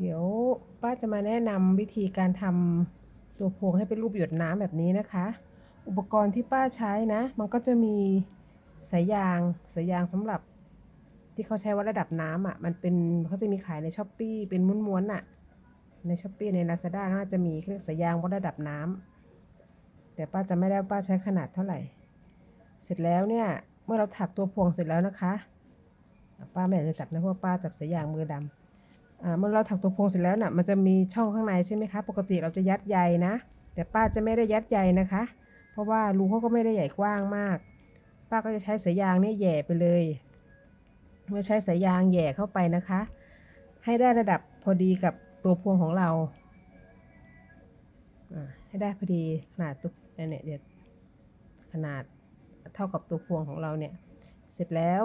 เดี๋ยวป้าจะมาแนะนำวิธีการทำตัวพวงให้เป็นรูปหยดน้ำแบบนี้นะคะ อุปกรณ์ที่ป้าใช้นะ มันก็จะมีสายยางสายยางสำหรับที่เขาใช้วัดระดับน้ำอะ มันเป็นเขาจะมีขายในช้อปปีเป็นม้วนๆอะ ในช้อปปีในลาซาด้าน่าจะมีเครื่องสายยางวัดระดับน้ำแต่ป้าจะไม่ได้ว่าป้าใช้ขนาดเท่าไหร่ เสร็จแล้วเนี่ยเมื่อเราถักตัวพวงเสร็จแล้วนะคะ ป้าไม่อยากจะจับนะเพราะป้าจับสายยางมือดำอ่า เมื่อเราถักตัวพวงเสร็จแล้วน่ะมันจะมีช่องข้างในใช่ไหมคะ ปกติเราจะยัดใยนะ แต่ป้าจะไม่ได้ยัดใยนะคะ เพราะว่ารูเขาก็ไม่ได้ใหญ่กว้างมาก ป้าก็จะใช้สายยางนี่แย่ไปเลย เมื่อใช้สายยางแย่เข้าไปนะคะ ให้ได้ระดับพอดีกับตัวพวงของเราอ่าให้ได้พอดีขนาดตัวเนี่ยเดี๋ยวขนาดเท่ากับตัวพวงของเราเนี่ย เสร็จแล้ว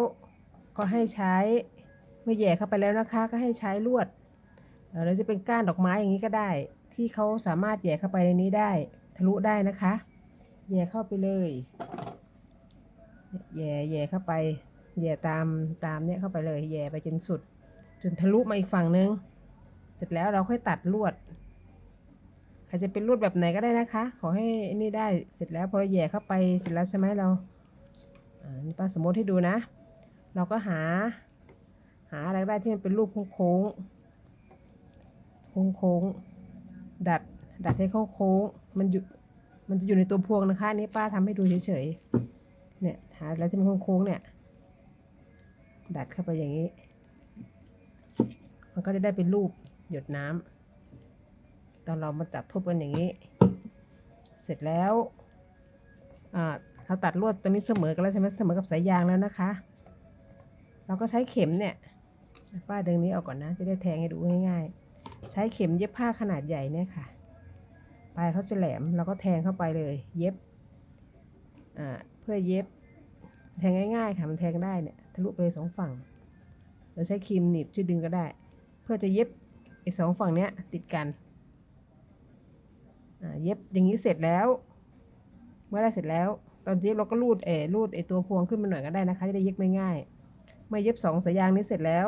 ก็ให้ใช้ เมื่อแย่เข้าไปแล้วนะคะ ก็ให้ใช้ลวดเอ่อหรือจะเป็นก้านดอกไม้อย่างนี้ก็ได้ ที่เขาสามารถแย่เข้าไปในนี้ได้ ทะลุได้นะคะ แย่เข้าไปเลยแย่แย่เข้าไปแย่ตามตามเนี่ยเข้าไปเลย แย่ไปจนสุด จนทะลุมาอีกฝั่งนึง เสร็จแล้วเราค่อยตัดลวดใครจะเป็นลวดแบบไหนก็ได้นะคะ ขอให้นี่ได้เสร็จแล้วพอเราแย่เข้าไปเสร็จแล้วใช่ไหมเราอ่านี่ป้าสมมติให้ดูนะ เราก็หา หาอะไรได้ที่มันเป็นรูปโค้งโค้งโค้งดัด ดัดให้เข้าโค้ง มันอยู่ มันจะอยู่ในตัวพวงนะคะนนี้ป้าทำให้ดูเฉยๆ เนี่ย หาอะไรที่มันโค้งๆเนี่ย ดัดเข้าไปอย่างนี้ มันก็จะได้เป็นรูปหยดน้ำตอนเรามาจับทบกันอย่างนี้ เสร็จแล้วอ่าเราตัดลวดตัวนี้เสมอกันแล้วใช่ไหมเสมอกับสายยางแล้วนะคะ เราก็ใช้เข็มเนี่ย ป้าดึงนี้ออกก่อนนะ จะได้แทงให้ดูง่ายๆ ใช้เข็มเย็บผ้าขนาดใหญ่เนี่ยค่ะ ปลายเขาจะแหลมเราก็แทงเข้าไปเลย เย็บเพื่อเย็บ แทงง่ายๆค่ะมันแทงได้เนี่ยทะลุไปเลยสองฝั่งเราใช้ครีมหนีบช่วยดึงก็ได้ เพื่อจะเย็บไอ้สองฝั่งเนี้ยติดกันเย็บอย่างนี้เสร็จแล้ว เมื่อได้เสร็จแล้ว ตอนเย็บเราก็รูดเออรูดไอตัวพวงขึ้นมาหน่อยก็ได้นะคะ จะได้เย็บไม่ง่าย เมื่อเย็บสองสายยางนี้เสร็จแล้ว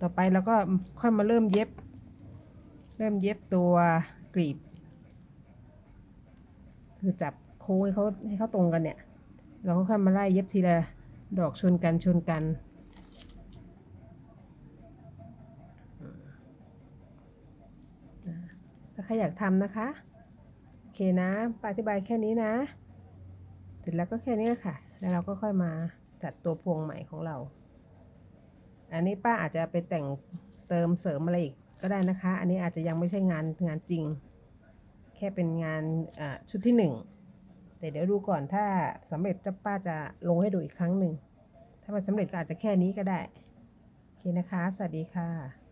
ต่อไปเราก็ค่อยมาเริ่มเย็บ เริ่มเย็บตัวกลีบ คือจับโค้งให้เขาให้เขาตรงกันเนี่ย เราก็ค่อยมาไล่เย็บทีละดอกชนกันชนกันถ้าใครอยากทำนะคะ โอเคนะปอธิบายแค่นี้นะ เสร็จแล้วก็แค่นี้ค่ะ แล้วเราก็ค่อยมาจัดตัวพวงใหม่ของเรา อันนี้ป้าอาจจะไปแต่งเติมเสริมอะไรอีกก็ได้นะคะ อันนี้อาจจะยังไม่ใช่งานงานจริง แค่เป็นงานชุดที่หนึ่งแต่เดี๋ยวดูก่อนถ้าสำเร็จจะป้าจะลงให้ดูอีกครั้งหนึ่งถ้ามันสำเร็จก็อาจจะแค่นี้ก็ได้ โอเคนะคะ สวัสดีค่ะ